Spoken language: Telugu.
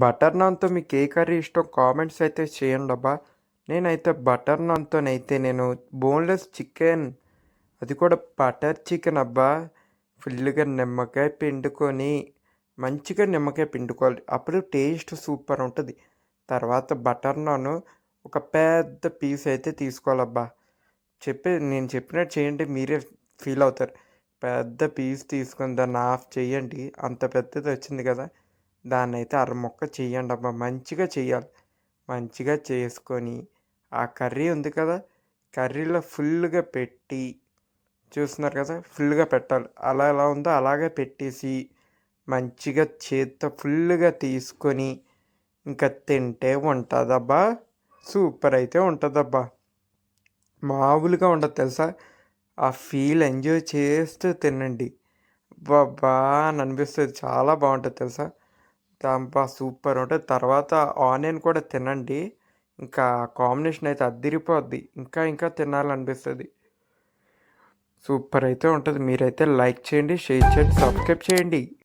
బటర్ నాన్తో మీకు ఏ కర్రీ ఇష్టం? కామెంట్స్ అయితే చేయండి అబ్బా. నేనైతే బటర్ నాన్తోనైతే నేను బోన్లెస్ చికెన్ అది కూడా బటర్ చికెన్ అబ్బా. ఫుల్గా నిమ్మకాయ పిండుకొని మంచిగా నిమ్మకాయ పిండుకోవాలి. అప్పుడు టేస్ట్ సూపర్ ఉంటుంది. తర్వాత బటర్ నాన్ ఒక పెద్ద పీస్ అయితే తీసుకోవాలబ్బా. చెప్పి నేను చెప్పినట్టు చేయండి మీరే ఫీల్ అవుతారు. పెద్ద పీస్ తీసుకుని దాన్ని ఆఫ్ చేయండి అంత పెద్దది వచ్చింది కదా. దాన్ని అయితే అర ముక్క చేయండి అబ్బా. మంచిగా చేయాలి మంచిగా చేసుకొని ఆ కర్రీ ఉంది కదా కర్రీలో ఫుల్గా పెట్టి చూస్తున్నారు కదా ఫుల్గా పెట్టాలి. అలా ఎలా ఉందో అలాగే పెట్టేసి మంచిగా చేత్తో ఫుల్గా తీసుకొని ఇంకా తింటే ఉంటుందబ్బా. సూపర్ అయితే ఉంటుందబ్బా. మామూలుగా ఉండదు తెలుసా? ఆ ఫీల్ ఎంజాయ్ చేస్తూ తినండి. బాబా అని అనిపిస్తుంది. చాలా బాగుంటుంది తెలుసా? దాంపా సూపర్ ఉంటుంది. తర్వాత ఆనియన్ కూడా తినండి. ఇంకా కాంబినేషన్ అయితే అద్దిరిపోద్ది ఇంకా ఇంకా తినాలనిపిస్తుంది. సూపర్ అయితే ఉంటుంది. మీరైతే లైక్ చేయండి షేర్ చేయండి సబ్స్క్రైబ్ చేయండి.